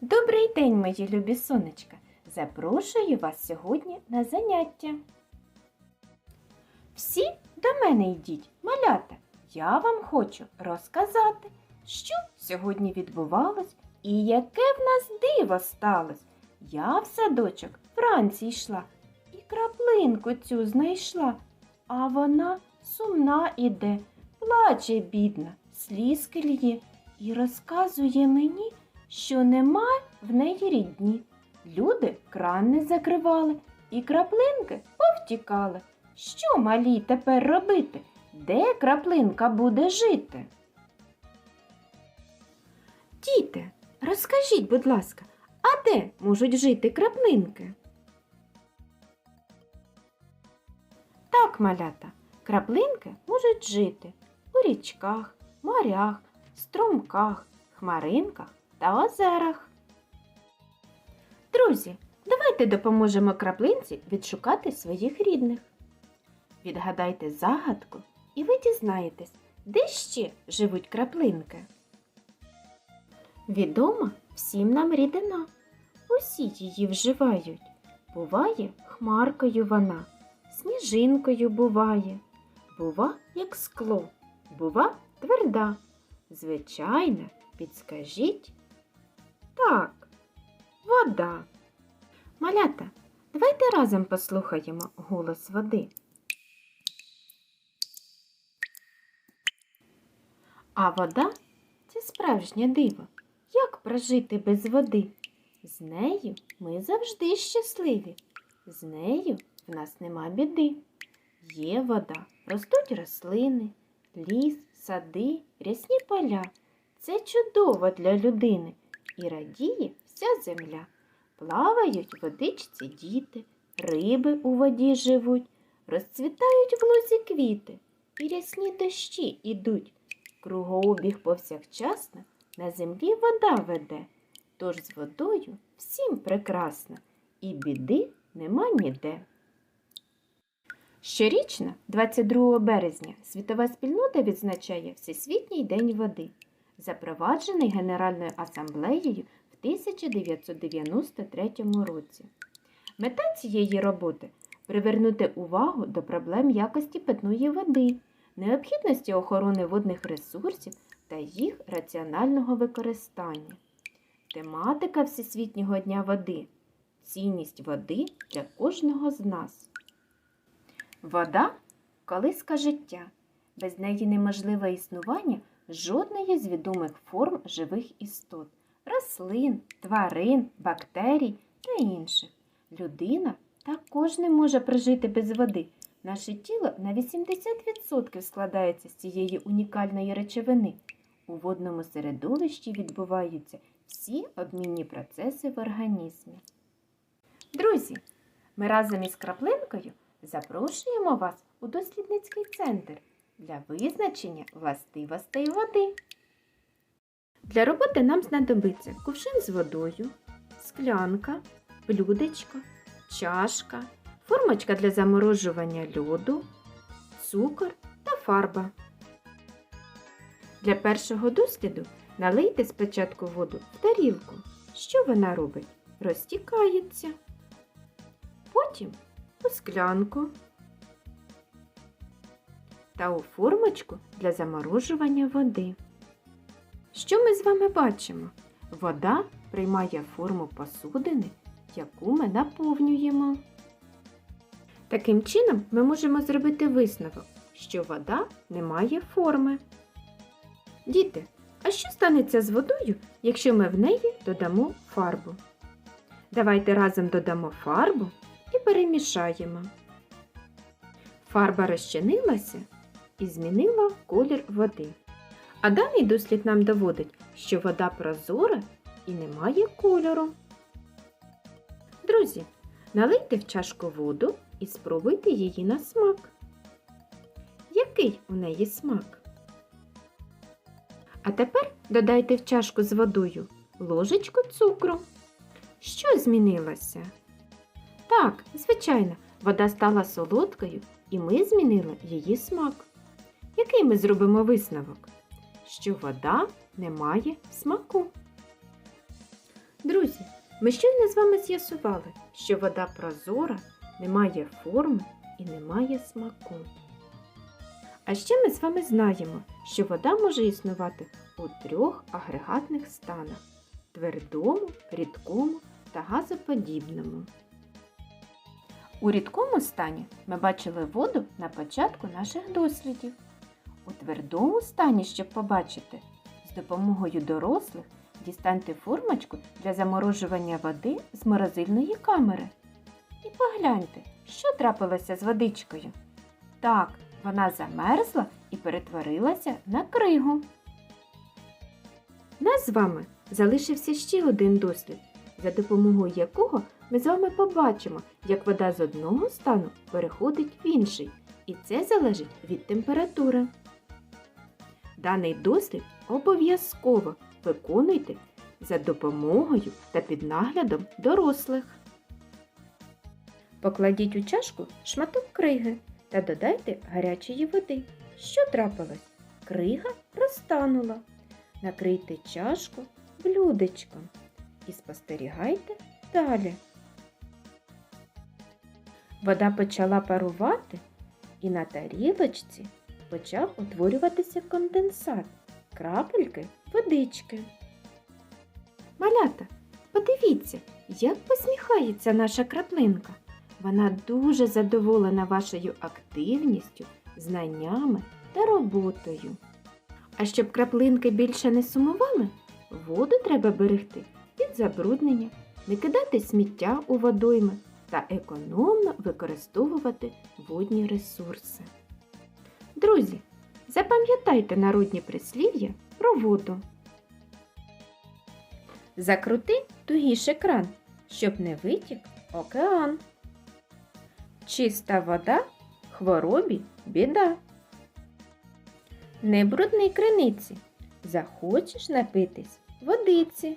Добрий день, мої любі сонечка! Запрошую вас сьогодні на заняття. Всі до мене йдіть, малята. Я вам хочу розказати, що сьогодні відбувалось і яке в нас диво сталось. Я в садочок вранці йшла і краплинку цю знайшла, а вона сумна іде, плаче бідна, слізки лє і розказує мені, що нема в неї рідні. Люди кран не закривали і краплинки повтікали. Що малій тепер робити? Де краплинка буде жити? Діти, розкажіть, будь ласка, а де можуть жити краплинки? Так, малята, краплинки можуть жити у річках, морях, струмках, хмаринках та озерах. Друзі, давайте допоможемо краплинці відшукати своїх рідних. Відгадайте загадку, і ви дізнаєтесь, де ще живуть краплинки. Відома всім нам рідина. Усі її вживають. Буває хмаркою вона, сніжинкою буває. Бува, як скло, бува тверда. Звичайно, підскажіть. Так, вода. Малята, давайте разом послухаємо голос води. А вода це справжнє диво. Як прожити без води? З нею ми завжди щасливі. З нею в нас нема біди. Є вода, ростуть рослини, ліс, сади, рясні поля. Це чудово для людини і радіє вся земля. Плавають водичці діти, риби у воді живуть, розцвітають в лузі квіти, і рясні дощі ідуть. Кругообіг повсякчасно на землі вода веде, тож з водою всім прекрасно, і біди нема ніде. Щорічно, 22 березня, світова спільнота відзначає Всесвітній день води, запроваджений Генеральною асамблеєю в 1993 році. Мета цієї роботи привернути увагу до проблем якості питної води, необхідності охорони водних ресурсів та їх раціонального використання. Тематика Всесвітнього дня води цінність води для кожного з нас. Вода колиска життя. Без неї неможливе існування жодної з відомих форм живих істот рослин, тварин, бактерій та інших. Людина також не може прожити без води. Наше тіло на 80% складається з цієї унікальної речовини. У водному середовищі відбуваються всі обмінні процеси в організмі. Друзі, ми разом із краплинкою запрошуємо вас у дослідницький центр для визначення властивостей води. Для роботи нам знадобиться кувшин з водою, склянка, блюдечко, чашка, формочка для заморожування льоду, цукор та фарба. Для першого досліду налийте спочатку воду в тарілку. Що вона робить? Розтікається. Потім у склянку та у формочку для заморожування води. Що ми з вами бачимо? Вода приймає форму посудини, яку ми наповнюємо. Таким чином ми можемо зробити висновок, що вода не має форми. Діти, а що станеться з водою, якщо ми в неї додамо фарбу? Давайте разом додамо фарбу і перемішаємо. Фарба розчинилася і змінила колір води. А даний дослід нам доводить, що вода прозора і не має кольору. Друзі, налийте в чашку воду і спробуйте її на смак. Який у неї смак? А тепер додайте в чашку з водою ложечку цукру. Що змінилося? Так, звичайно, вода стала солодкою і ми змінили її смак. Який ми зробимо висновок? Що вода не має смаку. Друзі, ми щойно з вами з'ясували, що вода прозора, не має форми і не має смаку. А ще ми з вами знаємо, що вода може існувати у трьох агрегатних станах твердому, рідкому та газоподібному. У рідкому стані ми бачили воду на початку наших дослідів. У твердому стані, щоб побачити, з допомогою дорослих дістаньте формочку для заморожування води з морозильної камери. І погляньте, що трапилося з водичкою. Так, вона замерзла і перетворилася на кригу. Нас з вами залишився ще один дослід, за допомогою якого ми з вами побачимо, як вода з одного стану переходить в інший, і це залежить від температури. Даний дослід обов'язково виконуйте за допомогою та під наглядом дорослих. Покладіть у чашку шматок криги та додайте гарячої води. Що трапилось? Крига розтанула. Накрийте чашку блюдечком і спостерігайте далі. Вода почала парувати, і на тарілочці почав утворюватися конденсат, крапельки водички. Малята, подивіться, як посміхається наша краплинка. Вона дуже задоволена вашою активністю, знаннями та роботою. А щоб краплинки більше не сумували, воду треба берегти від забруднення, не кидати сміття у водойми та економно використовувати водні ресурси. Друзі, запам'ятайте народні прислів'я про воду. Закрути тугіше кран, щоб не витік океан. Чиста вода хворобі біда. Не брудний криниці, захочеш напитись водиці.